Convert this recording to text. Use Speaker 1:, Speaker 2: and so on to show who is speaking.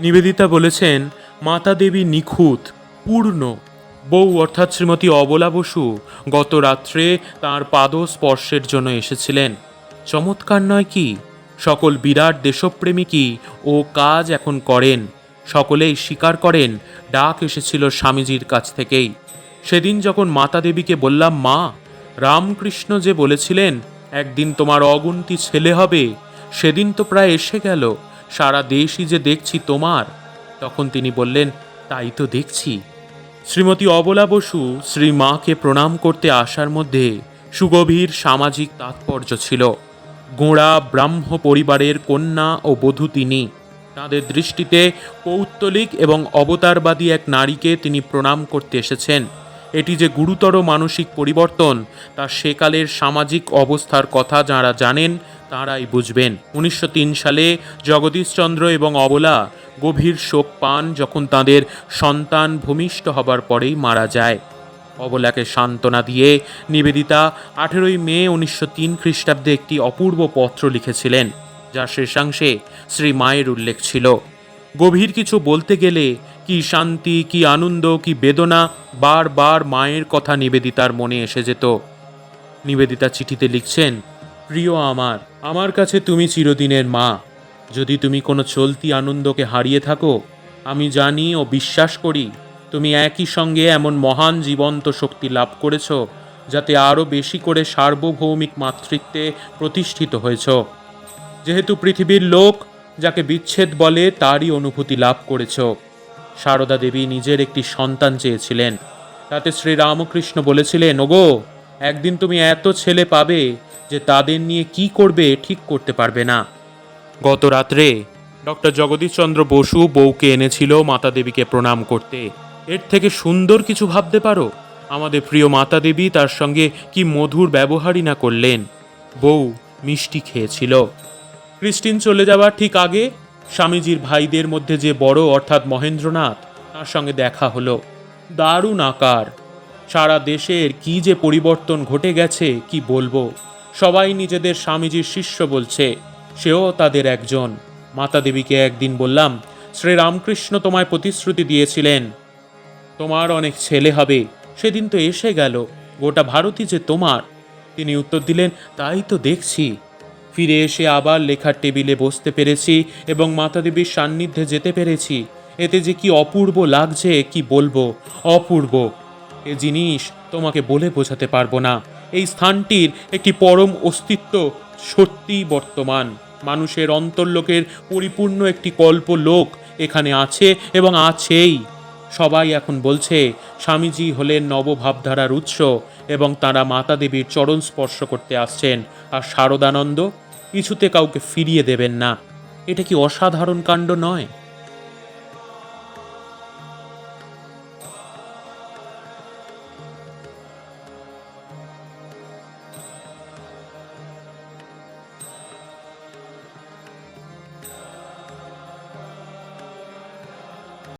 Speaker 1: নিবেদিতা বলেছেন, মাতা দেবী নিখুঁত, পূর্ণ। বউ অর্থাৎ শ্রীমতী অবলা বসু গত রাত্রে তাঁর পাদ স্পর্শের জন্য এসেছিলেন। চমৎকার নয় কি? সকল বিরাট দেশপ্রেমিকই ও কাজ এখন করেন। সকলেই স্বীকার করেন, ডাক এসেছিল স্বামীজির কাছ থেকেই। সেদিন যখন মাতা দেবীকে বললাম, মা, রামকৃষ্ণ যে বলেছিলেন, একদিন তোমার অগুন্তি ছেলে হবে, সেদিন তো প্রায় এসে গেল। সারা দেশই যে দেখছি তোমার। তখন তিনি বললেন, তাই তো দেখছি। শ্রীমতী অবলা বসু শ্রী মাকে প্রণাম করতে আসার মধ্যে সুগভীর সামাজিক তাৎপর্য ছিল। গোঁড়া ব্রাহ্ম পরিবারের কন্যা ও বধূ তিনি। তাঁদের দৃষ্টিতে পৌত্তলিক এবং অবতারবাদী এক নারীকে তিনি প্রণাম করতে এসেছেন। এটি যে গুরুতর মানসিক পরিবর্তন, তা সেকালের সামাজিক অবস্থার কথা যাঁরা জানেন তাঁরাই বুঝবেন। উনিশশো তিন সালে জগদীশচন্দ্র এবং অবলা গভীর শোক পান যখন তাঁদের সন্তান ভূমিষ্ঠ হবার পরেই মারা যায়। অবলাকে সান্ত্বনা দিয়ে নিবেদিতা আঠেরোই মে উনিশশো তিন খ্রিস্টাব্দে একটি অপূর্ব পত্র লিখেছিলেন যার শেষাংশে শ্রী মায়ের উল্লেখ ছিল। গভীর কিছু বলতে গেলে কি শান্তি, কি আনন্দ, কি বেদনা বারবার মায়ের কথা নিবেদিতার মনে এসে যেত। নিবেদিতা চিঠিতে লিখছেন প্রিয় আমার আমার কাছে তুমি চিরদিনের মা। যদি তুমি কোনো চলতি আনন্দকে হারিয়ে থাকো, আমি জানি ও বিশ্বাস করি তুমি একই সঙ্গে এমন মহান জীবন্ত শক্তি লাভ করেছ, যাতে আরও বেশি করে সার্বভৌমিক মাতৃত্বে প্রতিষ্ঠিত হয়েছ। যেহেতু পৃথিবীর লোক যাকে বিচ্ছেদ বলে তারই অনুভূতি লাভ করেছ। সারদা দেবী নিজের একটি সন্তান চেয়েছিলেন। তাতে শ্রীরামকৃষ্ণ বলেছিলেন, ওগো একদিন তুমি এত ছেলে পাবে যে তাদের নিয়ে কি করবে ঠিক করতে পারবে না। গত রাত্রে ডক্টর জগদীশচন্দ্র বসু বউকে এনেছিল মাতা দেবীকে প্রণাম করতে। এর থেকে সুন্দর কিছু ভাবতে পারো? আমাদের প্রিয় মাতা দেবী তার সঙ্গে কি মধুর ব্যবহারই না করলেন। বউ মিষ্টি খেয়েছিল। ক্রিস্টিন চলে যাওয়ার ঠিক আগে স্বামীজির ভাইদের মধ্যে যে বড় অর্থাৎ মহেন্দ্রনাথ, তার সঙ্গে দেখা হলো। দারুণ আকার। সারা দেশের কি যে পরিবর্তন ঘটে গেছে, কি বলব? সবাই নিজেদের স্বামীজির শিষ্য বলছে, সেও তাদের একজন। মাতা দেবীকে একদিন বললাম শ্রীরামকৃষ্ণ তোমায় প্রতিশ্রুতি দিয়েছিলেন। তোমার অনেক ছেলে হবে, সেদিন তো এসে গেল, গোটা ভারতই যে তোমার। তিনি উত্তর দিলেন, তাই তো দেখছি। ফিরে এসে আবার লেখার টেবিলে বসতে পেরেছি এবং মাতা দেবীর সান্নিধ্যে যেতে পেরেছি। এতে যে কি অপূর্ব লাগছে, কি বলব? অপূর্ব। এ জিনিস তোমাকে বলে বোঝাতে পারব না। এই স্থানটির একটি পরম অস্তিত্ব সত্যিই বর্তমান। মানুষের অন্তর্লোকের পরিপূর্ণ একটি কল্প লোক এখানে আছে এবং আছেই। সবাই এখন বলছে, স্বামীজি হলেন নবভাবধারার উৎস এবং তারা মাতা দেবীর চরণ স্পর্শ করতে আসছেন। আর শারদানন্দ কিছুতে কাউকে ফিরিয়ে দেবেন না। এটা কি অসাধারণ কাণ্ড নয়?